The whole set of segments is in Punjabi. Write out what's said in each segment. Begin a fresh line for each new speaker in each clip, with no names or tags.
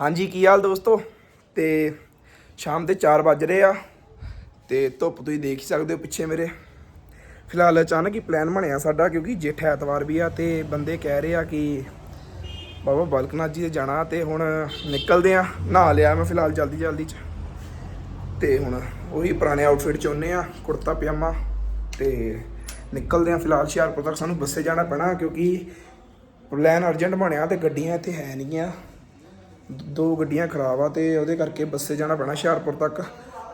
ਹਾਂਜੀ, ਕੀ ਹਾਲ ਦੋਸਤੋ? ਤੇ ਸ਼ਾਮ ਦੇ 4 ਵੱਜ ਰਹੇ ਆ ਤੇ ਧੁੱਪ ਤੁਸੀਂ ਦੇਖ ਹੀ ਸਕਦੇ ਹੋ ਪਿੱਛੇ ਮੇਰੇ। ਫਿਲਹਾਲ ਅਚਾਨਕ ਹੀ ਪਲਾਨ ਬਣਿਆ ਸਾਡਾ ਕਿਉਂਕਿ ਜੇਠ ਐਤਵਾਰ ਵੀ ਆ ਤੇ ਬੰਦੇ ਕਹਿ ਰਹੇ ਆ ਕਿ ਬਾਬਾ ਬਲਕਨਾਥ ਜੀ ਦੇ ਜਾਣਾ ਤੇ ਹੁਣ ਨਿਕਲਦੇ ਆ, ਨਹਾ ਲਿਆ ਮੈਂ ਫਿਲਹਾਲ ਜਲਦੀ ਜਲਦੀ ਚ। ਤੇ ਹੁਣ ਉਹੀ ਪੁਰਾਣੇ ਆਊਟਫਿਟ ਚ ਹੁੰਨੇ ਆ, ਕੁੜਤਾ, ਪਜਾਮਾ ਤੇ ਨਿਕਲਦੇ ਆ ਫਿਲਹਾਲ ਹੁਸ਼ਿਆਰਪੁਰ ਤੱਕ। ਸਾਨੂੰ ਬੱਸੇ ਜਾਣਾ ਪੈਣਾ ਕਿਉਂਕਿ ਪਲਾਨ ਅਰਜੈਂਟ ਬਣਿਆ ਤੇ ਗੱਡੀਆਂ ਇੱਥੇ ਹੈ ਨਹੀਂਆਂ ਦੋ ਗੱਡੀਆਂ ਖਰਾਬ ਆ ਤੇ ਉਹਦੇ ਕਰਕੇ ਬੱਸੇ ਜਾਣਾ ਪੈਣਾ ਹੁਸ਼ਿਆਰਪੁਰ ਤੱਕ।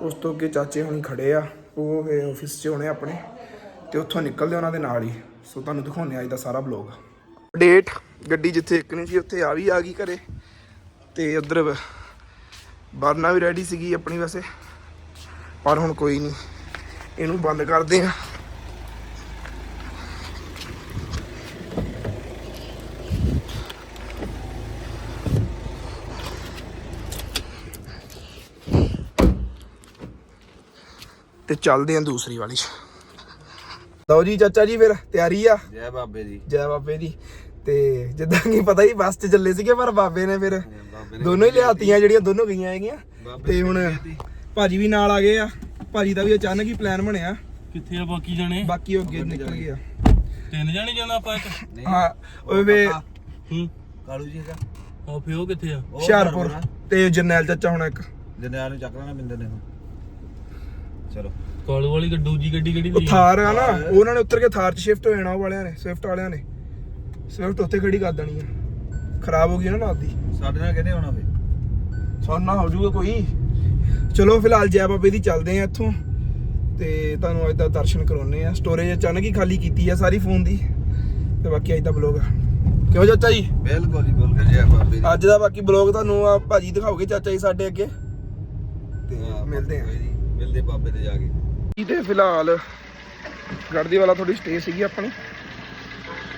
ਉਸ ਤੋਂ ਅੱਗੇ ਚਾਚੇ ਹੁਣੀ ਖੜੇ ਆ, ਉਹ ਆਫਿਸ 'ਚ ਹੋਣੇ ਆਪਣੇ ਤੇ ਉੱਥੋਂ ਨਿਕਲਦੇ ਉਹਨਾਂ ਦੇ ਨਾਲ ਹੀ। ਸੋ ਤੁਹਾਨੂੰ ਦਿਖਾਉਂਦੇ ਆ ਅੱਜ ਦਾ ਸਾਰਾ ਬਲੌਗ ਅਪਡੇਟ ਗੱਡੀ ਜਿੱਥੇ ਇੱਕ ਨਹੀਂ ਸੀ, ਉੱਥੇ ਆ ਵੀ ਆ ਗਈ ਘਰੇ ਤੇ ਉਧਰ ਬਰਨਾ ਵੀ ਰੈਡੀ ਸੀਗੀ ਆਪਣੀ ਵੈਸੇ, ਪਰ ਹੁਣ ਕੋਈ ਨਹੀਂ। ਇਹਨੂੰ ਬੰਦ ਕਰਦੇ ਆ ਚੱਲਦੇ ਆ ਦੂਸਰੀ ਵਾਲੀ 'ਚ। ਲਓ ਜੀ ਚਾਚਾ ਜੀ ਫਿਰ ਤਿਆਰੀ ਆ?
ਜੈ ਬਾਬੇ ਦੀ।
ਜੈ ਬਾਬੇ ਦੀ। ਤੇ ਜਿੱਦਾਂ ਕਿ ਪਤਾ ਹੀ ਬੱਸ 'ਚ ਚੱਲੇ ਸੀਗੇ ਪਰ ਬਾਬੇ ਨੇ ਫਿਰ ਦੋਨੋਂ ਹੀ ਲਿਆਤੀਆਂ ਜਿਹੜੀਆਂ ਦੋਨੋਂ ਗਈਆਂ ਹੈਗੀਆਂ। ਤੇ ਹੁਣ ਭਾਜੀ ਵੀ ਨਾਲ ਆ ਗਏ ਆ। ਭਾਜੀ ਦਾ ਵੀ ਅਚਾਨਕ ਹੀ ਪਲਾਨ ਬਣਿਆ।
ਕਿੱਥੇ ਆ ਬਾਕੀ ਜਾਣੇ?
ਬਾਕੀ ਉਹ ਅੱਗੇ ਨਿਕਲ ਗਏ ਆ
ਤਿੰਨ ਜਾਣੇ ਜਾਣਾ ਆਪਾਂ ਇੱਕ?
ਹਾਂ ਓਏ ਵੇ
ਹੂੰ।
ਕਾਲੂ ਜੀ ਦਾ
ਉਹ ਫੇ ਉਹ ਕਿੱਥੇ ਆ?
ਹੁਸ਼ਿਆਰਪੁਰ ਤੇ ਜਰਨੈਲ ਚਾਚਾ ਹੁਣ ਇੱਕ।
ਜਨਿਆਲ ਨੂੰ ਚੱਕ ਲੈਣਾ ਬਿੰਦੇ ਨੇ। ਚਲੋ।
ਕਾਲੂ ਵਾਲੀ ਗੱਡੂ ਜੀ ਗੱਡੀ ਕਿਹੜੀ
ਉਹ
ਲਈ
ਥਾਰ ਆ ਨਾ ਉਹਨਾਂ ਨੇ ਉੱਤਰ ਕੇ ਥਾਰ 'ਚ ਸ਼ਿਫਟ ਹੋ ਜਾਣਾ ਉਹ ਵਾਲਿਆਂ ਨੇ ਸਵਿਫਟ ਵਾਲਿਆਂ ਨੇ। ਸਵਿਫਟ ਉੱਥੇ ਖੜੀ ਕਰ ਦੇਣੀ ਆ। ਖਰਾਬ ਹੋ ਗਈ ਨਾ ਰਾਤ ਦੀ।
ਸਾਡੇ ਨਾਲ ਕਿਹਨੇ ਆਉਣਾ ਫੇ
ਸੋਨਾ ਹੋ ਜਾਊਗਾ ਕੋਈ। ਚਲੋ ਫਿਲਹਾਲ ਜੈ ਬਾਬੇ ਦੀ ਚੱਲਦੇ ਆ ਇੱਥੋਂ। ਤੇ ਤੁਹਾਨੂੰ ਅੱਜ ਦਾ ਦਰਸ਼ਨ ਕਰਾਉਨੇ ਆ। ਸਟੋਰੇਜ ਅਚਾਨਕ ਹੀ ਖਾਲੀ ਕੀਤੀ ਆ ਸਾਰੀ ਫੋਨ ਦੀ। ਤੇ ਬਾਕੀ ਅੱਜ ਦਾ ਬਲੌਗ ਆ। ਕਿਉਂ ਚਾਚਾ ਜੀ?
ਬਿਲਕੁਲ ਹੀ ਬੋਲ ਕੇ ਜੈ ਬਾਬੇ ਦੀ।
ਅੱਜ ਦਾ ਬਾਕੀ ਬਲੌਗ ਤੁਹਾਨੂੰ ਆ ਭਾਜੀ ਦਿਖਾਓਗੇ ਚਾਚਾ ਜੀ ਸਾਡੇ ਅੱਗੇ। ਤੇ ਮਿਲਦੇ ਆ।
ਮਿਲਦੇ ਬਾਬੇ ਤੇ ਜਾ ਕੇ।
ਤੇ ਫਿਲਹਾਲ ਗੜਦੀ ਵਾਲਾ ਥੋੜੀ ਸਟੇ ਸੀਗੀ ਆਪਣੀ।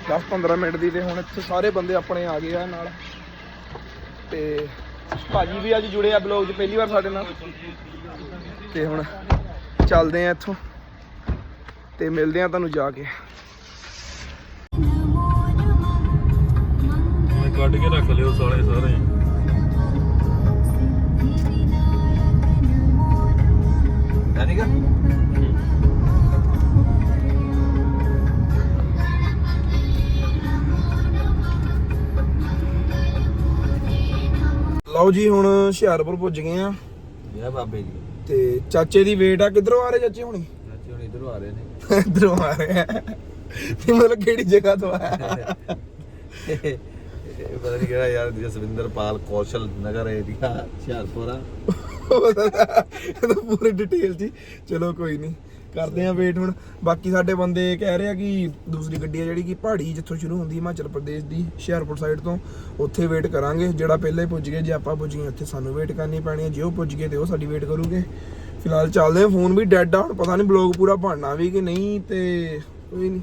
10-15 ਮਿੰਟ ਦੀ ਤੇ ਹੁਣ ਇੱਥੇ ਸਾਰੇ ਬੰਦੇ ਆਪਣੇ ਆ ਗਏ ਆ ਨਾਲ। ਤੇ ਭਾਜੀ ਵੀ ਅੱਜ ਜੁੜੇ ਆ ਬਲੌਗ 'ਚ ਪਹਿਲੀ ਵਾਰ ਸਾਡੇ ਨਾਲ। ਤੇ ਹੁਣ ਚੱਲਦੇ ਆ ਇੱਥੋਂ। ਤੇ ਮਿਲਦੇ ਆ ਤੁਹਾਨੂੰ ਜਾ ਕੇ।
ਕੱਢ ਕੇ ਰੱਖ ਲਿਓ ਸਾਲੇ ਸਾਰੇ।
ਜਾਨੀਗਾ
ਲਓ ਜੀ ਹੁਣ ਹੁਸ਼ਿਆਰਪੁਰ ਪੁੱਜ ਗਏ ਆ।
ਜੈ ਬਾਬੇ ਦੀ
ਤੇ ਚਾਚੇ ਦੀ ਵੇਟ ਆ ਕਿੱਧਰੋਂ ਆ ਰਹੇ ਚਾਚੇ ਹੁਣੀ?
ਚਾਚੇ ਹੁਣ ਇਧਰੋਂ ਆ ਰਹੇ ਨੇ।
ਇਧਰੋਂ ਆ ਰਹੇ ਆ। ਤੇ ਮਤਲਬ ਕਿਹੜੀ ਜਗ੍ਹਾ ਤੋਂ ਆਇਆ?
ਇਹ ਪਤਾ ਨਹੀਂ ਕਿਹੜਾ ਯਾਰ ਜਸਵਿੰਦਰ ਪਾਲ ਕੌਸ਼ਲ ਨਗਰ ਏਰੀਆ ਹੁਸ਼ਿਆਰਪੁਰ ਆ।
ਇਹ ਤਾਂ ਪੂਰੀ ਡਿਟੇਲ ਜੀ। ਚਲੋ ਕੋਈ ਨਹੀਂ ਕਰਦੇ ਆ ਵੇਟ ਹੁਣ। ਬਾਕੀ ਸਾਡੇ ਬੰਦੇ ਕਹਿ ਰਹੇ ਆ ਕਿ ਦੂਸਰੀ ਗੱਡੀ ਆ ਜਿਹੜੀ ਕਿ ਪਹਾੜੀ ਜਿੱਥੋਂ ਸ਼ੁਰੂ ਹੁੰਦੀ ਹਿਮਾਚਲ ਪ੍ਰਦੇਸ਼ ਦੀ ਹੁਸ਼ਿਆਰਪੁਰ ਸਾਈਡ ਤੋਂ ਉੱਥੇ ਵੇਟ ਕਰਾਂਗੇ। ਜਿਹੜਾ ਪਹਿਲਾਂ ਹੀ ਪੁੱਜ ਗਏ ਜੇ ਆਪਾਂ ਪੁੱਜ ਗਏ ਉੱਥੇ ਸਾਨੂੰ ਵੇਟ ਕਰਨੀ ਪੈਣੀ ਹੈ ਜੇ ਉਹ ਪੁੱਜ ਗਏ ਤੇ ਉਹ ਸਾਡੀ ਵੇਟ ਕਰੂਗੇ। ਫਿਲਹਾਲ ਚੱਲਦੇ ਆ ਫੋਨ ਵੀ ਡੈਡ ਆ ਹੁਣ ਪਤਾ ਨਹੀਂ ਬਲੌਗ ਪੂਰਾ ਬਣਨਾ ਵੀ ਕਿ ਨਹੀਂ ਤੇ ਕੋਈ ਨਹੀਂ।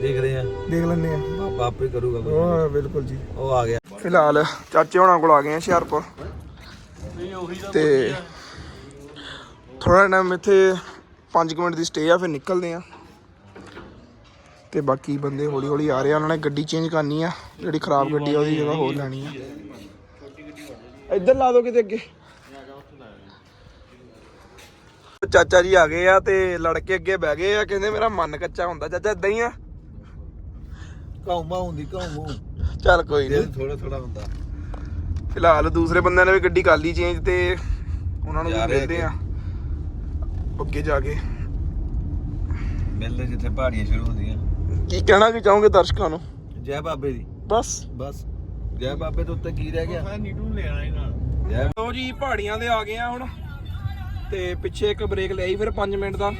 ਦੇਖਦੇ ਆ
ਦੇਖ ਲੈਂਦੇ ਆ
ਬਾਬਾ ਆਪੇ ਕਰੂਗਾ।
ਉਹ ਬਿਲਕੁਲ ਜੀ।
ਉਹ ਆ ਗਿਆ।
ਫਿਲਹਾਲ ਚਾਚੇ ਹੋਣਾ ਕੋਲ ਆ ਗਏ ਆ ਹੁਸ਼ਿਆਰਪੁਰ।
ਨਹੀਂ ਉਹੀ ਦਾ
ਤੇ ਥੋੜਾ ਟਾਈਮ ਇੱਥੇ 5 ਮਿੰਟ ਦੀ ਸਟੇ ਆ ਫਿਰ ਨਿਕਲਦੇ ਆ। ਤੇ ਬਾਕੀ ਬੰਦੇ ਹੌਲੀ ਹੌਲੀ ਆ ਰਹੇ ਆ ਉਹਨਾਂ ਨੇ ਗੱਡੀ ਚੇਂਜ ਕਰਨੀ ਆ ਜਿਹੜੀ ਖਰਾਬ ਗੱਡੀ ਆ ਉਹਦੀ ਜਗ੍ਹਾ ਹੋਰ ਲੈਣੀ ਆ। ਇੱਧਰ ਲਾ ਦੋ ਕਿਤੇ ਅੱਗੇ। ਚਾਚਾ ਜੀ ਆ ਗਏ ਆ ਤੇ ਲੜਕੇ ਅੱਗੇ ਬਹਿ ਗਏ ਆ ਕਹਿੰਦੇ ਮੇਰਾ ਮਨ ਕੱਚਾ ਹੁੰਦਾ। ਚਾਚਾ ਇਦਾਂ ਹੀ ਆ?
ਕਾਉਮਾ ਹੁੰਦੀ ਕਾਉਮੂ
ਚੱਲ ਕੋਈ ਨਹੀਂ।
ਥੋੜਾ ਥੋੜਾ ਹੁੰਦਾ।
ਫਿਲਹਾਲ ਦੂਸਰੇ ਬੰਦਿਆਂ ਨੇ ਵੀ ਗੱਡੀ ਕਰ ਲਈ ਚੇਂਜ ਤੇ ਉਹਨਾਂ ਨੂੰ ਵੀ ਮਿਲਦੇ ਆ। ਅੱਗੇ ਜਾ ਕੇ।
ਮਿਲਦੇ ਜਿੱਥੇ ਪਹਾੜੀਆਂ ਸ਼ੁਰੂ ਹੁੰਦੀਆਂ।
ਕੀ ਕਹਿਣਾ ਕੀ ਚਾਹੋਗੇ ਦਰਸ਼ਕਾਂ ਨੂੰ?
ਜੈ ਬਾਬੇ ਦੀ।
ਬਸ।
ਬਸ। ਜੈ ਬਾਬੇ ਤੋਂ ਉੱਤੇ ਕੀ ਰਹਿ ਗਿਆ?
ਨੀਟੂ ਲੈਣਾ ਹੀ ਨਾਲ।
ਜੈ
ਲੋ ਜੀ ਪਹਾੜੀਆਂ ਦੇ ਆ ਗਏ ਆ ਹੁਣ। ਤੇ ਪਿੱਛੇ ਇੱਕ ਬ੍ਰੇਕ ਲਈ ਫਿਰ 5 ਮਿੰਟ ਦਾ।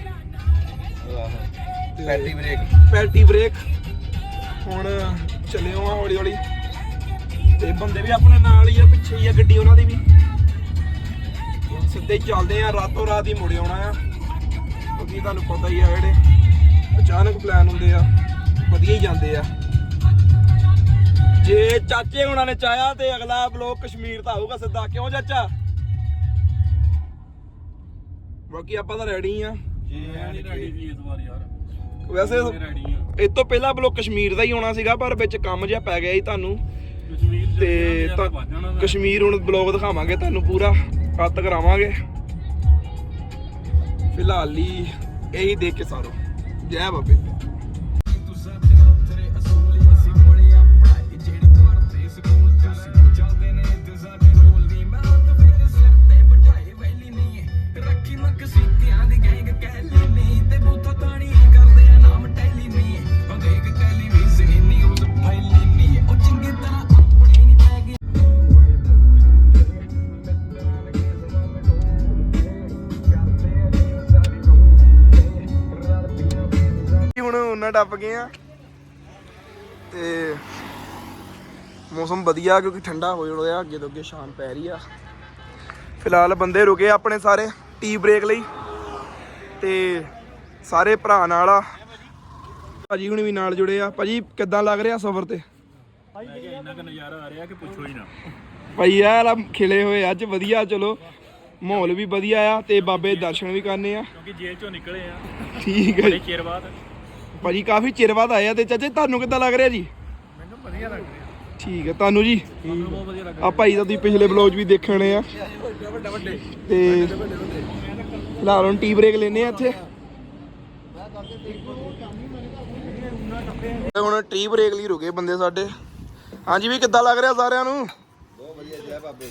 ਪੈਟੀ ਬ੍ਰੇਕ
ਪੈਲਟੀ ਬ੍ਰੇਕ ਹੁਣ ਚੱਲਿਓ ਆ ਹੌਲੀ ਹੌਲੀ ਤੇ ਬੰਦੇ ਵੀ ਆਪਣੇ ਨਾਲ ਹੀ ਆ ਪਿੱਛੇ ਹੀ ਆ ਗੱਡੀ ਉਹਨਾਂ ਦੀ ਵੀ। ਹੁਣ ਸਿੱਧੇ ਹੀ ਚੱਲਦੇ ਆ ਰਾਤੋਂ ਰਾਤ ਹੀ ਮੁੜ ਆਉਣਾ ਆ। ਕਿਉਂਕਿ ਤੁਹਾਨੂੰ ਪਤਾ ਹੀ ਆ ਜਿਹੜੇ ਅਚਾਨਕ ਪਲਾਨ ਹੁੰਦੇ ਆ ਵਧੀਆ ਹੀ ਜਾਂਦੇ ਆ। ਜੇ ਚਾਚੇ ਹੁਣਾਂ ਨੇ ਚਾਹਿਆ ਤੇ ਅਗਲਾ ਬਲੋਕ ਕਸ਼ਮੀਰ ਦਾ ਆਊਗਾ ਸਿੱਧਾ। ਕਿਉਂ ਚਾਚਾ? ਬਾਕੀ ਆਪਾਂ ਤਾਂ ਰੈਡੀ ਆ।
ਨਹੀਂ ਰੈਡੀ ਸੀ ਇਸ ਵਾਰ ਯਾਰ।
ਵੈਸੇ ਇਹ ਤੋਂ ਪਹਿਲਾਂ ਬਲੋ ਕਸ਼ਮੀਰ ਦਾ ਹੀ ਆਉਣਾ ਸੀਗਾ ਪਰ ਵਿੱਚ ਕੰਮ ਜਿਹਾ ਪੈ ਗਿਆ ਸੀ ਤੁਹਾਨੂੰ। ਤੇ। ਕਸ਼ਮੀਰ ਹੁਣ ਬਲੌਗ ਦਿਖਾਵਾਂਗੇ ਤੁਹਾਨੂੰ ਪੂਰਾ। ਕੱਤ ਕਰਾਵਾਂਗੇ। ਫਿਲਹਾਲ ਲਈ ਇਹੀ ਦੇਖ ਕੇ ਸਾਰੋ। ਜੈ ਬਾਬੇ। ਉਹਨਾਂ ਟੱਪ ਗਏ ਆ ਤੇ ਮੌਸਮ ਵਧੀਆ ਕਿਉਂਕਿ ਠੰਡਾ ਹੋ ਰਿਹਾ ਅੱਗੇ ਤੋਂ ਅੱਗੇ ਸ਼ਾਮ ਪੈ ਰਹੀ ਆ। ਫਿਲਹਾਲ ਬੰਦੇ ਰੁਕੇ ਆ ਆਪਣੇ ਸਾਰੇ ਟੀ ਬ੍ਰੇਕ ਲਈ। ਤੇ ਸਾਰੇ ਭਰਾ ਨਾਲ ਆ। ਭਾਜੀ ਹੁਣ ਵੀ ਨਾਲ ਜੁੜੇ ਆ। ਭਾਜੀ ਕਿੱਦਾਂ ਲੱਗ ਰਿਹਾ ਸਫ਼ਰ ਤੇ?
ਕਿਹਾ ਇੰਨਾ ਕੁ ਨਜ਼ਾਰਾ ਆ ਰਿਹਾ ਕਿ ਪੁੱਛੋ ਹੀ ਨਾ
ਭਾਈ ਯਾਰ ਆ ਖਿਲੇ ਹੋਏ ਅੱਜ ਵਧੀਆ ਚਲੋ। ਮਾਹੌਲ ਵੀ ਵਧੀਆ ਆ ਤੇ ਬਾਬੇ ਦੇ ਦਰਸ਼ਨ ਵੀ ਕਰਨੇ ਆ।
ਕਿਉਂਕਿ ਜੇਲ੍ਹ ਚੋਂ ਨਿਕਲੇ ਆ।
ਠੀਕ ਹੈ
ਬੜੇ। ਚਿਰ ਬਾਅਦ।
ਭਾਜੀ ਕਾਫੀ ਚਿਰ ਬਾਅਦ ਆਏ ਆ ਤੇ ਚਾਚੇ ਤੁਹਾਨੂੰ ਕਿੱਦਾਂ ਲੱਗ ਰਿਹਾ ਜੀ?
ਮੈਨੂੰ ਵਧੀਆ ਲੱਗ ਰਿਹਾ।
ਠੀਕ ਹੈ ਤੁਹਾਨੂੰ ਜੀ?
ਮੈਨੂੰ ਬਹੁਤ ਵਧੀਆ ਲੱਗ
ਆ ਭਾਈ ਦਾ ਤੁਸੀਂ ਪਿਛਲੇ ਬਲੌਗ ਵੀ ਦੇਖਣੇ ਆ। ਤੇ ਫਿਲਹਾਲ ਹੁਣ ਟੀ ਬ੍ਰੇਕ ਲੈਨੇ ਆ ਇੱਥੇ। ਤੇ ਹੁਣ ਟੀ ਬ੍ਰੇਕ ਲਈ ਰੁਕੇ ਬੰਦੇ ਸਾਡੇ। ਹਾਂਜੀ ਵੀ ਕਿੱਦਾਂ ਲੱਗ ਰਿਹਾ ਸਾਰਿਆਂ ਨੂੰ?
ਬਹੁਤ ਵਧੀਆ ਜੈ ਬਾਬੇ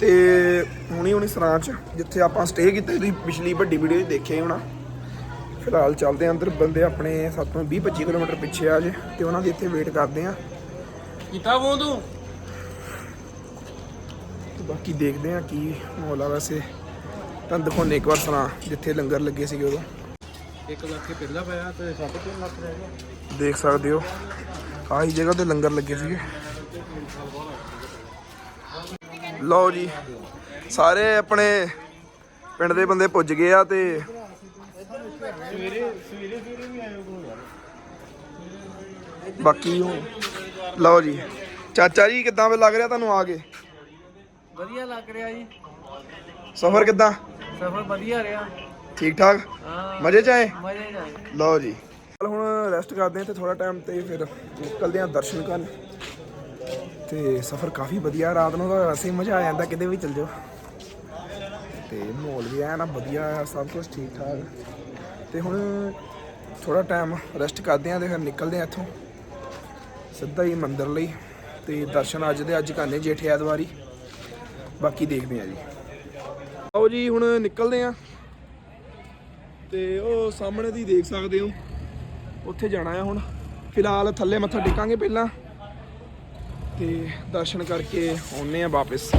ਤੇ ਹੁਣੀ ਹੁਣੀ ਸਰਾਂ ਚ ਜਿੱਥੇ ਆਪਾਂ ਸਟੇ ਕੀਤਾ ਤੁਸੀਂ ਪਿਛਲੀ ਵੱਡੀ ਵੀਡੀਓ 'ਚ ਦੇਖਿਆ ਹੀ ਹੋਣਾ। ਫਿਲਹਾਲ ਚੱਲਦੇ ਆਂ ਅੰਦਰ ਬੰਦੇ ਆਪਣੇ ਸਾਤੋਂ 20 25 ਕਿਲੋਮੀਟਰ ਪਿੱਛੇ ਆ ਜੇ ਤੇ ਉਹਨਾਂ ਦੀ ਇੱਥੇ ਵੇਟ ਕਰਦੇ ਆ
ਕੀਤਾ ਉਹ ਤੂੰ?
ਤੇ ਬਾਕੀ ਦੇਖਦੇ ਆ ਕੀ ਮਾਹੌਲ ਆ ਵੈਸੇ। ਤੁਹਾਨੂੰ ਦਿਖਾਉਣੇ ਇੱਕ ਵਾਰ ਸਰਾਂ ਜਿੱਥੇ ਲੰਗਰ ਲੱਗੇ ਸੀਗੇ ਉਦੋਂ।
1 ਲੱਖ ਪਹਿਲਾਂ ਪਿਆ ਤੇ 3.5 ਲੱਖ ਰਹਿ ਗਿਆ।
ਦੇਖ ਸਕਦੇ ਹੋ ਆਹੀ ਜਗ੍ਹਾ ਤੇ ਲੰਗਰ ਲੱਗੇ ਸੀਗੇ। ਲਓ ਜੀ ਸਾਰੇ ਆਪਣੇ ਪਿੰਡ ਦੇ ਬੰਦੇ ਪੁੱਜ ਗਏ ਆ ਤੇ ਬਾਕੀ ਹੁਣ ਲਓ ਜੀ ਚਾਚਾ ਜੀ ਕਿੱਦਾਂ ਵੇ ਲੱਗ ਰਿਹਾ ਤੁਹਾਨੂੰ ਆ ਕੇ?
ਵਧੀਆ ਲੱਗ ਰਿਹਾ ਜੀ।
ਸਫ਼ਰ ਕਿੱਦਾਂ?
ਸਫ਼ਰ ਵਧੀਆ ਰਿਹਾ।
ਠੀਕ ਠਾਕ? ਮਜ਼ੇ ਚ ਆਏ?
ਮਜ਼ੇ ਨਾਲ
ਲਓ ਜੀ ਹੁਣ ਰੈਸਟ ਕਰਦੇ ਆ ਤੇ ਥੋੜਾ ਟਾਈਮ ਤੇ ਫਿਰ ਨਿਕਲਦੇ ਆ ਦਰਸ਼ਨ ਕਰਨ। ਤੇ ਸਫ਼ਰ ਕਾਫੀ ਵਧੀਆ, ਰਾਤ ਨੂੰ ਤਾਂ ਵੈਸੇ ਮਜ਼ਾ ਆ ਜਾਂਦਾ, ਕਿਤੇ ਵੀ ਚਲ ਜਾਓ। ਤੇ ਮਾਹੌਲ ਵੀ ਐ ਨਾ ਵਧੀਆ ਆ ਸਭ ਕੁਝ ਠੀਕ ਠਾਕ। ਤੇ ਹੁਣ ਥੋੜਾ ਟਾਈਮ ਰੈਸਟ ਕਰਦੇ ਆ ਤੇ ਫਿਰ ਨਿਕਲਦੇ ਆ ਇੱਥੋਂ। ਸਿੱਧਾ ਹੀ ਮੰਦਿਰ ਲਈ, ਤੇ ਦਰਸ਼ਨ ਅੱਜ ਦੇ ਅੱਜ ਕਰਨੇ ਜੇਠ ਐਤਵਾਰੀ। ਬਾਕੀ ਦੇਖਦੇ ਆ ਜੀ। ਆਓ ਜੀ, ਹੁਣ ਨਿਕਲਦੇ ਆ। ਤੇ ਉਹ ਸਾਹਮਣੇ ਦੀ ਦੇਖ ਸਕਦੇ ਹੋ, ਉੱਥੇ ਜਾਣਾ ਆ ਹੁਣ। ਫਿਲਹਾਲ ਥੱਲੇ ਮੱਥਾ ਟੇਕਾਂਗੇ ਪਹਿਲਾਂ। ਤੇ ਦਰਸ਼ਨ ਕਰਕੇ ਆਉਨੇ ਆ ਵਾਪਸ।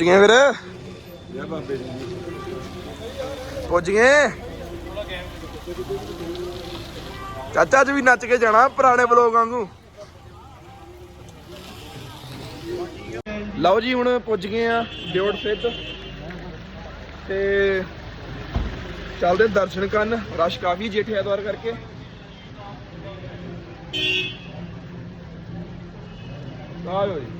ਪੁੱਜ ਗਏ
ਬਾਬੇ ਦੀ
ਪੁੱਜ ਗਏ ਚਾਚਾ ਜੀ ਵੀ ਨੱਚ ਕੇ ਜਾਣਾ ਪੁਰਾਣੇ ਬਲੋਗ ਵਾਂਗੂ। ਲਓ ਜੀ ਹੁਣ ਪੁੱਜ ਗਏ ਆ ਦਿਓੜ ਸਿੱਧ। ਤੇ ਚੱਲਦੇ ਦਰਸ਼ਨ ਕਰਨ ਰਸ਼ ਕਾਫੀ ਜੇਠੇ ਐਤਵਾਰ ਕਰਕੇ। ਆਇਓ ਜੀ।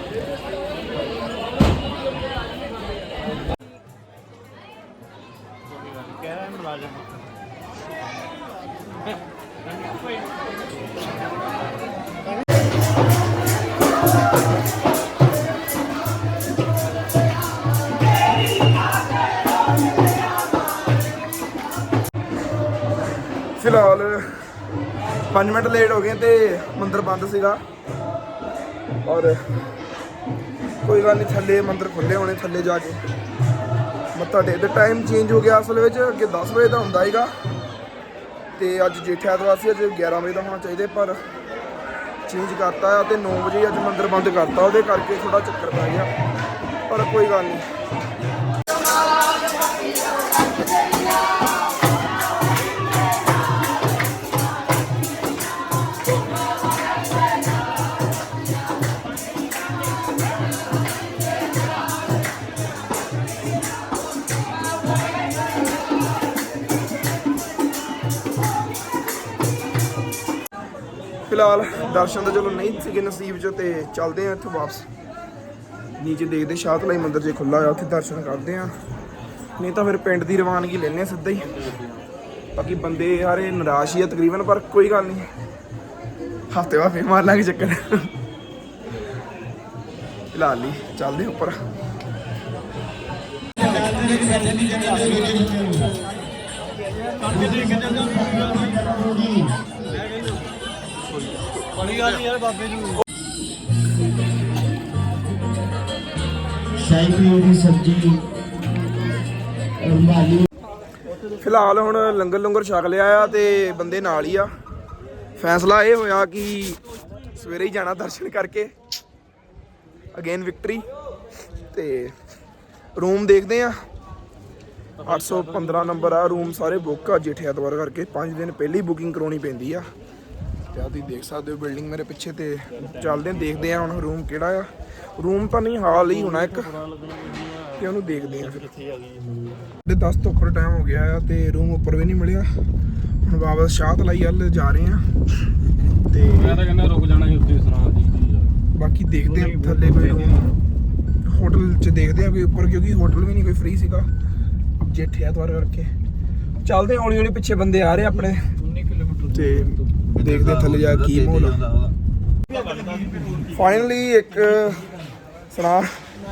ਫਿਲਹਾਲ 5 ਮਿੰਟ ਲੇਟ ਹੋ ਗਏ ਤੇ ਮੰਦਰ ਬੰਦ ਸੀਗਾ। ਔਰ ਕੋਈ ਗੱਲ ਨਹੀਂ ਥੱਲੇ ਮੰਦਰ ਖੁੱਲੇ ਹੋਣੇ, ਥੱਲੇ ਜਾ ਕੇ। ਮੱਥਾ ਟੇਕ ਟਾਈਮ ਚੇਂਜ ਹੋ ਗਿਆ ਅਸਲ ਵਿੱਚ, ਅੱਗੇ 10 ਵਜੇ ਦਾ ਹੁੰਦਾ ਸੀਗਾ। ਤੇ ਅੱਜ ਜੇਠ ਐਤਵਾਰ ਸੀ, ਅੱਜ 11 ਵਜੇ ਦਾ ਹੋਣਾ ਚਾਹੀਦਾ, ਪਰ ਚੇਂਜ ਕਰਤਾ ਆ ਤੇ 9 ਵਜੇ ਅੱਜ ਮੰਦਰ ਬੰਦ ਕਰਤਾ, ਉਹਦੇ ਕਰਕੇ ਥੋੜਾ ਚੱਕਰ ਪੈ ਗਿਆ। ਪਰ ਕੋਈ ਗੱਲ ਨਹੀਂ ਫਿਲਹਾਲ ਦਰਸ਼ਨ ਤਾਂ ਚਲੋ ਨਹੀਂ ਸੀਗੇ ਨਸੀਬ ਚ ਤੇ ਚੱਲਦੇ ਆ ਇੱਥੋਂ ਵਾਪਸ। ਨੀਚੇ ਦੇਖਦੇ ਸ਼ਾਹਤਲਾਈ ਮੰਦਿਰ ਜੇ ਖੁੱਲਾ ਹੋਇਆ ਉੱਥੇ ਦਰਸ਼ਨ ਕਰਦੇ ਆ ਨਹੀਂ ਤਾਂ ਫਿਰ ਪਿੰਡ ਦੀ ਰਵਾਨਗੀ ਲੈਣੇ ਆ ਸਿੱਧਾ ਹੀ। ਬਾਕੀ ਬੰਦੇ ਯਾਰੇ ਨਿਰਾਸ਼ ਹੀ ਆ ਤਕਰੀਬਨ, ਪਰ ਕੋਈ ਗੱਲ ਨਹੀਂ। ਹਫ਼ਤੇ ਬਾਅਦ ਫੇਰ ਮਾਰ ਲਾਂਗੇ ਚੱਕਰ। ਫਿਲਹਾਲ ਲਈ ਚੱਲਦੇ ਆ ਉੱਪਰ।
ਬੜੀ ਗੱਲ ਨੀ ਯਾਰ ਬਾਬੇ ਨੂੰ
ਸ਼ਾਹੀ ਪਨੀਰ ਦੀ ਸਬਜ਼ੀ ਰੁਮਾਲੀ।
ਫਿਲਹਾਲ ਹੁਣ ਲੰਗਰ ਲੰਗਰ ਛਕ ਲਿਆ ਆ ਤੇ ਬੰਦੇ ਨਾਲ ਹੀ ਆ। ਫੈਸਲਾ ਇਹ ਹੋਇਆ ਕਿ ਸਵੇਰੇ ਹੀ ਜਾਣਾ ਦਰਸ਼ਨ ਕਰਕੇ। ਅਗੇਨ ਵਿਕਟਰੀ ਤੇ ਰੂਮ ਦੇਖਦੇ ਆ। 815 ਨੰਬਰ ਆ ਰੂਮ ਸਾਰੇ ਬੁੱਕ ਆ ਜੇਠੇ ਐਤਵਾਰ ਕਰਕੇ। 5 ਦਿਨ ਪਹਿਲਾਂ ਹੀ ਬੁਕਿੰਗ ਕਰਾਉਣੀ ਪੈਂਦੀ ਆ। ਤੇ ਆ ਤੁਸੀਂ ਦੇਖ ਸਕਦੇ ਹੋ ਬਿਲਡਿੰਗ ਮੇਰੇ ਪਿੱਛੇ ਤੇ ਚੱਲਦੇ ਆ ਦੇਖਦੇ ਆ ਹੁਣ ਰੂਮ ਕਿਹੜਾ ਆ। ਰੂਮ ਤਾਂ ਨਹੀਂ ਹਾਲ ਹੀ ਹੋਣਾ ਇੱਕ। ਤੇ ਉਹਨੂੰ ਦੇਖਦੇ ਆ ਫਿਰ। ਤੇ 10 ਤੋਂ ਉੱਪਰ ਟਾਈਮ ਹੋ ਗਿਆ ਆ ਤੇ ਰੂਮ ਉੱਪਰ ਵੀ ਨਹੀਂ ਮਿਲਿਆ। ਹੁਣ ਵਾਪਸ ਸ਼ਾਹਤ ਲਈ ਵੱਲ ਜਾ ਰਹੇ ਆ। ਤੇ
ਮੈਂ ਤਾਂ ਕਹਿੰਦਾ ਰੁਕ ਜਾਣਾ ਸੀ ਉੱਤੇ ਸੁਣਾ ਦੀ
ਬਾਕੀ ਦੇਖਦੇ ਆ ਥੱਲੇ ਕੋਈ ਹੋਟਲ 'ਚ ਦੇਖਦੇ ਆ ਕੋਈ ਉੱਪਰ ਕਿਉਂਕਿ ਹੋਟਲ ਵੀ ਨਹੀਂ ਕੋਈ ਫ੍ਰੀ ਸੀਗਾ। ਜੇਠੇ ਐਤਵਾਰ ਕਰਕੇ। ਚੱਲਦੇ ਹੌਲੀ ਹੌਲੀ ਪਿੱਛੇ ਬੰਦੇ ਆ ਰਹੇ ਆਪਣੇ।
19 ਕਿਲੋਮੀਟਰ
ਤੇ ਦੇਖਦੇ ਥੱਲੇ ਜਾ ਕੇ ਆ। ਫਾਈਨਲੀ ਇੱਕ ਸੁਣਾ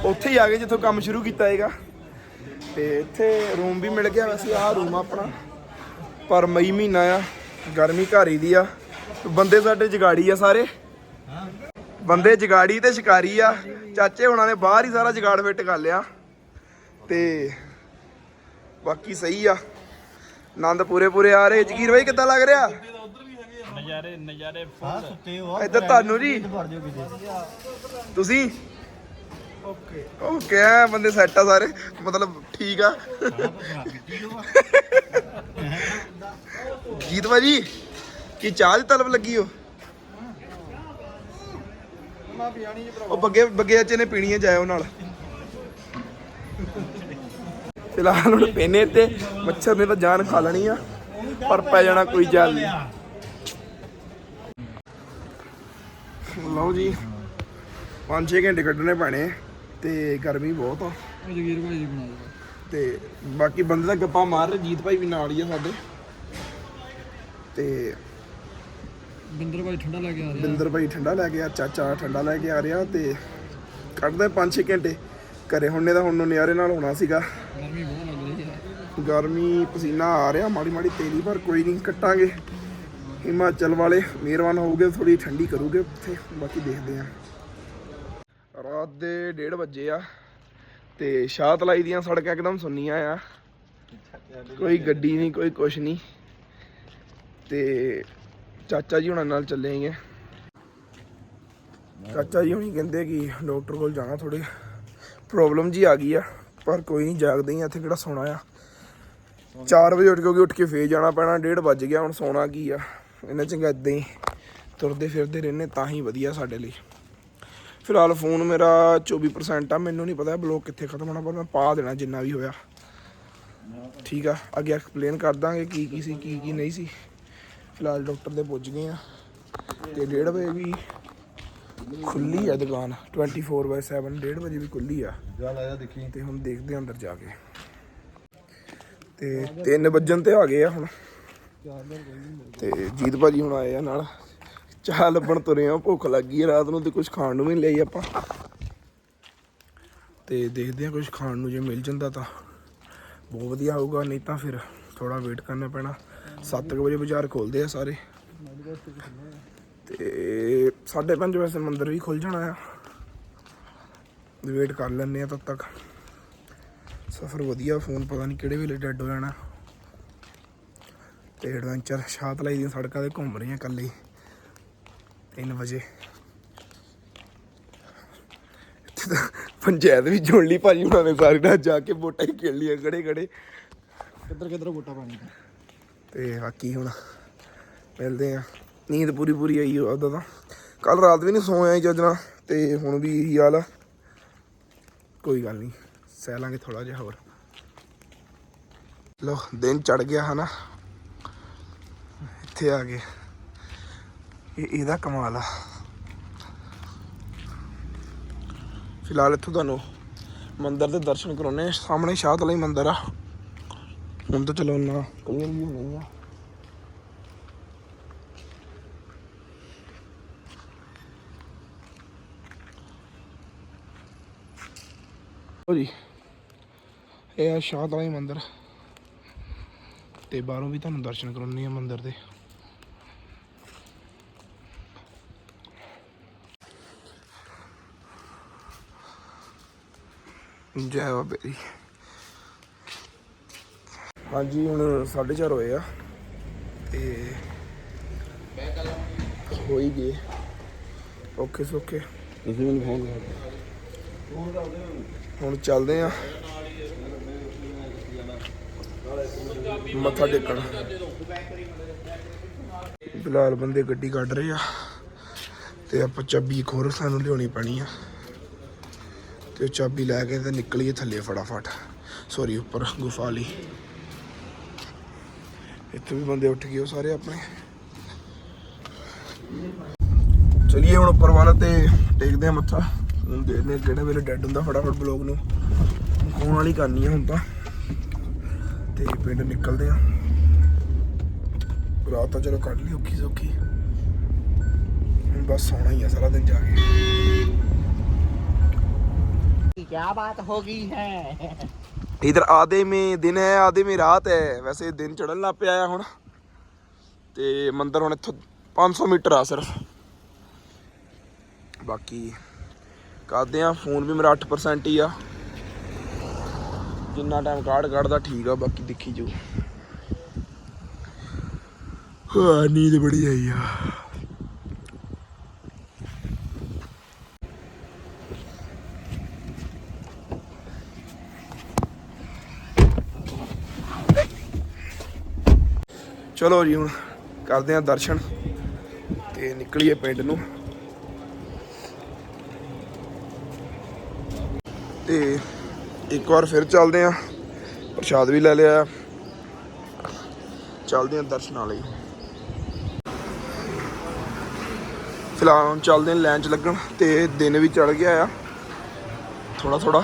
ਉੱਥੇ ਹੀ ਆ ਗਏ ਜਿੱਥੋਂ ਕੰਮ ਸ਼ੁਰੂ ਕੀਤਾ ਹੈਗਾ ਤੇ ਇੱਥੇ ਰੂਮ ਵੀ ਮਿਲ ਗਿਆ ਵੈਸੇ ਆਹ ਰੂਮ ਆਪਣਾ। ਪਰ ਮਈ ਮਹੀਨਾ ਆ ਗਰਮੀ ਘਾਰੀ ਦੀ ਆ। ਬੰਦੇ ਸਾਡੇ ਜਗਾੜੀ ਆ ਸਾਰੇ। ਬੰਦੇ ਜਗਾੜੀ ਤੇ ਸ਼ਿਕਾਰੀ ਆ। ਚਾਚੇ ਹੁਣਾਂ ਨੇ ਬਾਹਰ ਹੀ ਸਾਰਾ ਜਗਾੜ ਫਿੱਟ ਕਰ ਲਿਆ। ਤੇ ਬਾਕੀ ਸਹੀ ਆ। ਆਨੰਦ ਪੂਰੇ ਪੂਰੇ ਆ ਰਹੇ। ਜਗੀਰ ਬਾਈ ਕਿੱਦਾਂ ਲੱਗ ਰਿਹਾ?
ਨਜ਼ਾਰੇ ਨਜ਼ਾਰੇ
ਹਾਂ। ਸੁੱਤੇ ਹੋ
ਇੱਧਰ ਤੁਹਾਨੂੰ ਜੀ।
ਵੜ ਜਾਓ ਕਿਤੇ।
ਤੁਸੀਂ? ਓਕੇ। ਓਕੇ ਆ ਬੰਦੇ ਸੈੱਟ ਆ ਸਾਰੇ ਮਤਲਬ ਠੀਕ ਆ। ਜੀਤ ਭਾਜੀ ਕੀ ਚਾਹ ਦੀ ਤਲਬ ਲੱਗੀ ਹੋ? ਉਹ ਬੱਗੇ ਬੱਗੇ ਚਾਚੇ ਨੇ ਪੀਣੀ ਹੈ ਜਾਇਓ ਨਾਲ। ਫਿਲਹਾਲ ਹੁਣ ਪੇਨੇ ਤੇ ਮੱਛਰ ਨੇ ਤਾਂ ਜਾਨ ਖਾ ਲੈਣੀ ਆ ਪਰ ਪੈ ਜਾਣਾ ਕੋਈ ਜਲ। ਨਹੀਂ ਲਓ ਜੀ। 5-6 ਘੰਟੇ ਕੱਢਣੇ ਪੈਣੇ ਤੇ ਗਰਮੀ ਬਹੁਤ ਆ।
ਜਗੀਰ ਭਾਈ ਜੀ ਬਣਾ ਦਿਓ।
ਤੇ ਬਾਕੀ ਬੰਦੇ ਤਾਂ ਗੱਪਾਂ ਮਾਰ ਰਹੇ ਜੀਤ ਭਾਈ ਵੀ ਨਾਲ ਹੀ ਆ ਸਾਡੇ। ਤੇ
ਬਿੰਦਰ ਭਾਈ ਠੰਡਾ ਲੈ ਕੇ ਆ ਰਿਹਾ।
ਬਿੰਦਰ ਭਾਈ ਠੰਡਾ ਲੈ ਕੇ ਆ ਚਾਚਾ ਠੰਡਾ ਲੈ ਕੇ ਆ ਰਿਹਾ ਤੇ ਕੱਢਦੇ 5-6 ਘੰਟੇ। ਘਰੇ ਹੁੰਨੇ ਤਾਂ ਹੁਣ ਨੂੰ ਨਿਆਰੇ ਨਾਲ ਹੋਣਾ ਸੀਗਾ।
ਗਰਮੀ ਬਹੁਤ ਲੱਗ ਰਹੀ ਹੈ
ਗਰਮੀ ਪਸੀਨਾ ਆ ਰਿਹਾ ਮਾੜੀ ਮਾੜੀ ਤੇਲੀ ਪਰ ਕੋਈ ਨਹੀਂ ਕੱਟਾਂਗੇ। ਹਿਮਾਚਲ ਵਾਲੇ ਮਿਹਰਬਾਨ ਹੋਊਗੇ ਥੋੜੀ ਠੰਡੀ ਕਰੂਗੇ ਉੱਥੇ, ਬਾਕੀ ਦੇਖਦੇ ਆ ਰਾਤ ਦੇ 1:30 ਵਜੇ ਆ ਤੇ ਸ਼ਾਹਤਲਾਈ ਦੀਆਂ ਸੜਕਾਂ ਇੱਕਦਮ ਸੁੰਨੀਆਂ ਆ। ਕੋਈ ਗੱਡੀ ਨਹੀਂ, ਕੋਈ ਕੁਛ ਨਹੀਂ। ਤੇ ਚਾਚਾ ਜੀ ਹੁਣਾਂ ਨਾਲ ਚੱਲੇ ਆਂਗੇ ਚਾਚਾ ਜੀ ਹੁਣੀ ਕਹਿੰਦੇ ਕਿ ਡਾਕਟਰ ਕੋਲ ਜਾਣਾ ਥੋੜੇ ਪ੍ਰੋਬਲਮ ਜੀ ਆ ਗਈ ਆ, ਪਰ ਕੋਈ ਨਹੀਂ, ਜਾਗਦੇ ਹੀ ਇੱਥੇ ਕਿਹੜਾ ਸੋਣਾ ਆ। 4 ਵਜੇ ਉੱਠ ਕੇ ਉੱਠ ਕੇ ਫੇਰ ਜਾਣਾ ਪੈਣਾ 1:30 ਵੱਜ ਗਿਆ, ਹੁਣ ਸੋਣਾ ਕੀ ਆ। ਇਹਨਾਂ ਚੰਗਾ ਇਦਾਂ ਹੀ ਤੁਰਦੇ ਫਿਰਦੇ ਰਹਿੰਦੇ ਤਾਂ ਹੀ ਵਧੀਆ ਸਾਡੇ ਲਈ। ਫਿਲਹਾਲ ਫੋਨ ਮੇਰਾ 24% ਆ ਮੈਨੂੰ ਨਹੀਂ ਪਤਾ ਬਲੌਕ ਕਿੱਥੇ ਖਤਮ ਹੋਣਾ ਪਰ ਮੈਂ ਪਾ ਦੇਣਾ ਜਿੰਨਾ ਵੀ ਹੋਇਆ। ਠੀਕ ਆ ਅੱਗੇ ਐਕਸਪਲੇਨ ਕਰ ਦਾਂਗੇ ਕੀ ਕੀ ਸੀ ਕੀ ਕੀ ਨਹੀਂ ਸੀ। ਫਿਲਹਾਲ ਡਾਕਟਰ ਦੇ ਪੁੱਜ ਗਏ ਆ ਤੇ 1:30 ਵਜੇ ਵੀ ਖੁੱਲੀ ਆ ਦੁਕਾਨ 24/7 1:30 ਵਜੇ ਵੀ ਖੁੱਲੀ ਆ।
ਜਾ ਲਾਇਆ ਦੇਖੀ।
ਤੇ ਹੁਣ ਦੇਖਦੇ ਆ ਅੰਦਰ ਜਾ ਕੇ। ਤੇ 3 ਵੱਜਣ ਤੇ ਆ ਗਏ ਆ ਹੁਣ। ਤੇ ਜੀਤ ਭਾਜੀ ਹੁਣ ਆਏ ਆ ਨਾਲ। ਚਾਹ ਲੱਭਣ ਤੁਰੇ ਆ, ਭੁੱਖ ਲੱਗੀ ਆ ਰਾਤ ਨੂੰ ਤੇ ਕੁਝ ਖਾਣ ਨੂੰ ਵੀ ਨਹੀਂ ਲਈ ਆਪਾਂ। ਤੇ ਦੇਖਦੇ ਆ ਕੁਝ ਖਾਣ ਨੂੰ ਜੇ ਮਿਲ ਜਾਂਦਾ ਤਾਂ। ਬਹੁਤ ਵਧੀਆ ਹੋਊਗਾ ਨਹੀਂ ਤਾਂ ਫਿਰ ਥੋੜਾ ਵੇਟ ਕਰਨਾ ਪੈਣਾ। 7 ਵਜੇ ਬਾਜ਼ਾਰ ਖੋਲਦੇ ਆ ਸਾਰੇ। ਤੇ 5:30 ਵਜੇ ਮੰਦਿਰ ਵੀ ਖੁੱਲ ਜਾਣਾ ਆ। ਵੇਟ ਕਰ ਲੈਂਦੇ ਆ ਤਦ ਤੱਕ। ਸਫ਼ਰ ਵਧੀਆ, ਫੋਨ ਪਤਾ ਨਹੀਂ ਕਿਹੜੇ ਵੇਲੇ ਡੈਡ ਹੋ ਜਾਣਾ। ਤੇ ਐਡਵੈਂਚਰ ਸ਼ਾਤਲਾਈ ਦੀਆਂ ਸੜਕਾਂ ਤੇ ਘੁੰਮ ਰਹੀਆਂ ਇਕੱਲੇ। ਹੀ 3 ਵਜੇ। ਇੱਥੇ ਤਾਂ ਪੰਚਾਇਤ ਵੀ ਜੁੜ ਲਈ ਭਾਜੀ ਹੁਣਾਂ ਨੇ ਸਾਰੀ ਰਾਤ ਜਾ ਕੇ ਵੋਟਾਂ ਹੀ ਖੇਡ ਲਈਆਂ ਖੜੇ ਖੜੇ।
ਕਿੱਧਰ ਕਿੱਧਰ ਵੋਟਾਂ ਪਾਣੀ
ਤੇ ਬਾਕੀ ਹੁਣ ਮਿਲਦੇ ਆ ਨੀਂਦ ਪੂਰੀ ਪੂਰੀ ਆਈ ਉਹਦਾ ਤਾਂ। ਕੱਲ ਰਾਤ ਵੀ ਨਹੀਂ ਸੌਂ ਆਈ ਜੱਜਣਾ ਤੇ ਹੁਣ ਵੀ ਇਹੀ ਹਾਲ ਆ। ਕੋਈ ਗੱਲ ਨਹੀਂ ਸਹਿ ਲਾਂਗੇ ਥੋੜਾ ਜਿਹਾ ਹੋਰ। ਲੋ ਦਿਨ ਚੜ ਗਿਆ ਹਨਾ। ਇੱਥੇ ਆ ਗਏ। ਇਹ ਇਹਦਾ ਕਮਾਲ ਆ। ਫਿਲਹਾਲ ਇੱਥੋਂ ਤੁਹਾਨੂੰ ਮੰਦਿਰ ਦੇ ਦਰਸ਼ਨ ਕਰਾਉਣੇ ਆ। ਸਾਹਮਣੇ ਸ਼ਾਹਤਲਾਈ ਮੰਦਿਰ ਆ। ਹੁਣ ਤਾਂ ਚਲੋ ਨਾ ਕਲੀਅਰ ਵੀ ਨਹੀਂ ਆ। ਲਓ ਜੀ, ਇਹ ਆ ਸ਼ਾਹਤਲਾਈ ਮੰਦਿਰ। ਤੇ ਬਾਹਰੋਂ ਵੀ ਤੁਹਾਨੂੰ ਦਰਸ਼ਨ ਕਰਾਉਣੇ ਆ ਮੰਦਿਰ ਦੇ। ਜੈ ਬਾਬੇ ਦੀ। ਹਾਂਜੀ ਹੁਣ 4:30 ਹੋਏ ਆ ਤੇ ਹੋ ਹੀ ਗਏ ਓਕੇ ਸੋਕੇ
ਤੁਸੀਂ ਮੈਨੂੰ ਫੋਨ ਕਰ।
ਹੁਣ ਚੱਲਦੇ ਆ। ਮੱਥਾ ਟੇਕਣ। ਫਿਲਹਾਲ ਬੰਦੇ ਗੱਡੀ ਕੱਢ ਰਹੇ ਆ ਤੇ ਆਪਾਂ ਚਾਬੀ ਹੋਰ ਸਾਨੂੰ ਲਿਆਉਣੀ ਪੈਣੀ ਆ। ਤੇ ਉਹ ਚਾਬੀ ਲੈ ਕੇ ਤੇ ਨਿਕਲੀਏ ਥੱਲੇ ਫਟਾਫਟ। ਸੌਰੀ ਉੱਪਰ ਗੁਫਾ ਲਈ ਇੱਥੇ ਵੀ ਬੰਦੇ ਉੱਠ ਗਏ ਸਾਰੇ ਆਪਣੇ। ਚਲਿਏ ਹੁਣ ਉੱਪਰ ਵੱਲ ਤੇ ਟੇਕਦੇ ਆ ਮੱਥਾ। ਹੁਣ ਦੇਖਦੇ ਆ ਕਿਹੜੇ ਵੇਲੇ ਡੈਡ ਹੁੰਦਾ ਫਟਾਫਟ ਬਲੌਗ ਨੂੰ। ਕੋਣ ਵਾਲੀ ਕਰਨੀ ਆ ਹੁਣ ਤਾਂ। ਤੇ ਪਿੰਡ ਨਿਕਲਦੇ ਆ ਰਾਤ ਤਾਂ ਚਲੋ ਕੱਢ ਲਈ ਔਖੀ ਸੌਖੀ। ਹੁਣ ਬਸ ਸੌਣਾ ਹੀ ਆ ਸਾਰਾ ਦਿਨ ਜਾ ਕੇ।
क्या बात हो गई है
ਇਧਰ ਆਦੇ ਮੇ ਦਿਨ ਹੈ ਆਦੇ ਮੇ ਰਾਤ ਹੈ ਵੈਸੇ ਦਿਨ ਚੜਨ ਲੱਗ ਪਿਆ ਆ ਹੁਣ ਤੇ ਮੰਦਿਰ ਹੁਣ ਇੱਥੋਂ 500 ਮੀਟਰ ਆ ਸਿਰਫ ਬਾਕੀ ਕਰਦੇ ਆ ਫੋਨ ਵੀ ਮੇਰਾ 8% ਹੀ ਆ ਜਿੰਨਾ ਟਾਈਮ ਕਾਰਡ ਕੱਢਦਾ ਠੀਕ ਆ ਬਾਕੀ ਦੇਖੀ ਜੋ ਹਾਂ ਨੀਂਦ ਬੜੀ ਆਈ ਆ ਚਲੋ ਜੀ, ਹੁਣ ਕਰਦੇ ਆ ਦਰਸ਼ਨ ਤੇ ਨਿਕਲੀਏ ਪਿੰਡ ਨੂੰ। ਤੇ ਇੱਕ ਵਾਰ ਫਿਰ ਚੱਲਦੇ ਆ ਪ੍ਰਸ਼ਾਦ ਵੀ ਲੈ ਲਿਆ। ਚੱਲਦੇ ਆ ਦਰਸ਼ਨਾਂ ਲਈ ਫਿਲਹਾਲ ਹੁਣ ਚੱਲਦੇ ਆ ਲਾਈਨ 'ਚ ਲੱਗਣ ਤੇ ਦਿਨ ਵੀ ਚੜ ਗਿਆ ਆ। ਥੋੜਾ ਥੋੜਾ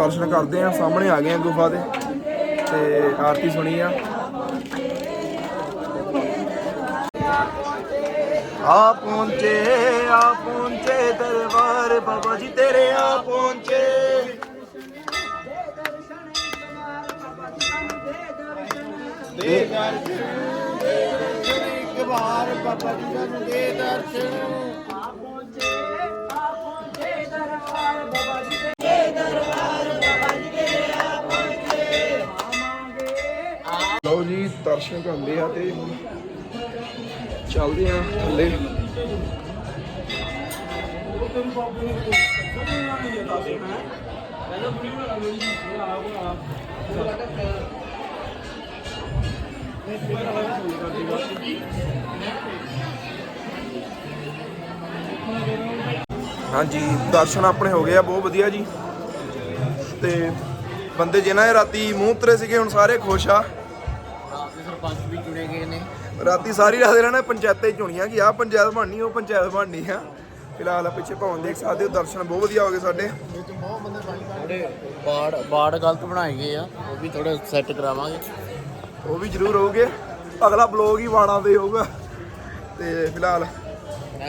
ਦਰਸ਼ਨ ਕਰਦੇ ਆ, ਸਾਹਮਣੇ ਆ ਗਏ ਆ ਗੁਫਾ ਦੇ, ਤੇ ਆਰਤੀ ਸੁਣੀ ਆ। ਆ ਪਹੁੰਚੇ ਆ ਪਹੁੰਚੇ ਦਰਬਾਰ, ਬਾਬਾ ਜੀ ਤੇਰੇ ਆ ਪਹੁੰਚੇ।
ਦੇ ਦਰਸ਼ਨ ਇੱਕ ਵਾਰ ਬਾਬਾ ਜੀ ਸਾਨੂੰ ਦੇ ਦਰਸ਼ਨ।
ਦਰਸ਼ਨ ਕਰਦੇ ਆ ਤੇ ਚੱਲਦੇ ਆ ਥੱਲੇ। ਹਾਂਜੀ, ਦਰਸ਼ਨ ਆਪਣੇ ਹੋ ਗਏ ਆ, ਬਹੁਤ ਵਧੀਆ ਜੀ। ਤੇ ਬੰਦੇ ਜਿਹਨਾਂ ਦੇ ਰਾਤੀ ਮੂੰਹ ਉਤਰੇ ਸੀਗੇ, ਹੁਣ ਸਾਰੇ ਖੁਸ਼ ਆ।
ਸਰਪੰਚ ਵੀ ਚੁਣੇ ਗਏ ਨੇ।
ਰਾਤੀ ਸਾਰੀ ਰਾਤ ਇਹਨਾਂ ਨੇ ਪੰਚਾਇਤਾਂ ਹੀ ਚੁਣੀਆਂ ਕਿ ਆਹ ਪੰਚਾਇਤ ਬਣਨੀ ਉਹ ਪੰਚਾਇਤ ਬਣਨੀ ਆ। ਫਿਲਹਾਲ ਆ ਪਿੱਛੇ ਭਵਨ ਦੇਖ ਸਕਦੇ ਹੋ ਦਰਸ਼ਨ ਬਹੁਤ ਵਧੀਆ ਹੋ ਗਏ ਸਾਡੇ।
ਥੋੜੇ ਬਾੜ ਬਾੜ ਗਲਤ ਬਣਾਏ ਗਏ ਆ ਉਹ ਵੀ ਥੋੜੇ ਸੈੱਟ ਕਰਾਵਾਂਗੇ।
ਉਹ ਵੀ ਜ਼ਰੂਰ ਹੋਊਗੇ। ਅਗਲਾ ਬਲੌਗ ਹੀ ਬਾਣਾ ਦੇ ਹੋਊਗਾ। ਤੇ ਫਿਲਹਾਲ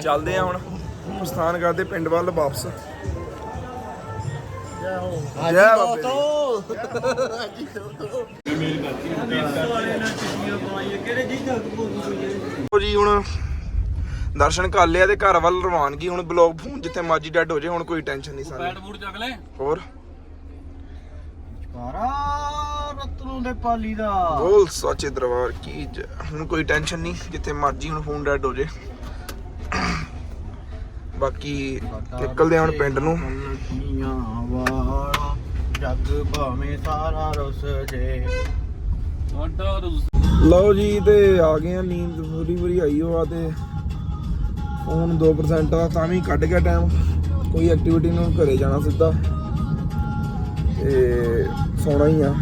ਚੱਲਦੇ ਆ ਹੁਣ ਪ੍ਰਸਥਾਨ ਕਰਦੇ ਪਿੰਡ ਵੱਲ ਵਾਪਸ। ਜੈ ਬਾਬੇ ਦੀ। ਲਓ ਜੀ ਹੁਣ ਦਰਸ਼ਨ ਕਰ ਲਿਆ ਤੇ ਘਰ ਵੱਲ ਰਵਾਨਗੀ ਹੁਣ ਬਲੌਗ ਫੋਨ ਜਿੱਥੇ ਮਰਜ਼ੀ ਡੈਡ ਹੋ ਜੇ ਹੁਣ ਕੋਈ ਟੈਨਸ਼ਨ ਨਹੀਂ ਸਾਨੂੰ।
ਬੂਟ ਚੱਕ ਲੈ।
ਹੋਰ?
ਕਾਰਾ ਰਤਨੂ ਦੇ ਪਾਲੀ ਦਾ।
ਬੋਲ ਸੱਚੇ ਦਰਬਾਰ ਕੀ ਜੈ। ਹੁਣ ਕੋਈ ਟੈਨਸ਼ਨ ਨਹੀਂ ਜਿੱਥੇ ਮਰਜ਼ੀ ਹੁਣ ਫੋਨ ਡੈਡ ਹੋ ਜੇ ਬਾਕੀ ਨਿਕਲਦੇ ਹੁਣ ਪਿੰਡ ਨੂੰ।
ਜੱਗ ਭਾਵੇਂ ਸਾਰਾ ਰੁੱਸ ਜੇ।
ਤੁਹਾਡਾ ਰੁਸ।
ਲਓ ਜੀ ਤੇ ਆ ਗਏ ਆ ਨੀਂਦ ਪੂਰੀ ਪੂਰੀ ਆਈ ਹੋ ਆ ਤੇ ਫੋਨ 2% ਆ ਤਾਂ ਵੀ ਕੱਢ ਗਿਆ ਟਾਈਮ ਕੋਈ ਐਕਟੀਵਿਟੀ ਨੂੰ ਘਰੇ ਜਾਣਾ ਸਿੱਧਾ। ਤੇ ਸੌਣਾ ਹੀ ਆ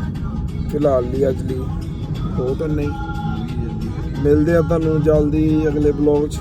ਫਿਲਹਾਲ ਲਈ ਅੱਜ ਲਈ। ਬਹੁਤ ਨਹੀਂ। ਮਿਲਦੇ ਆ ਤੁਹਾਨੂੰ ਜਲਦੀ ਅਗਲੇ ਬਲੌਗ 'ਚ।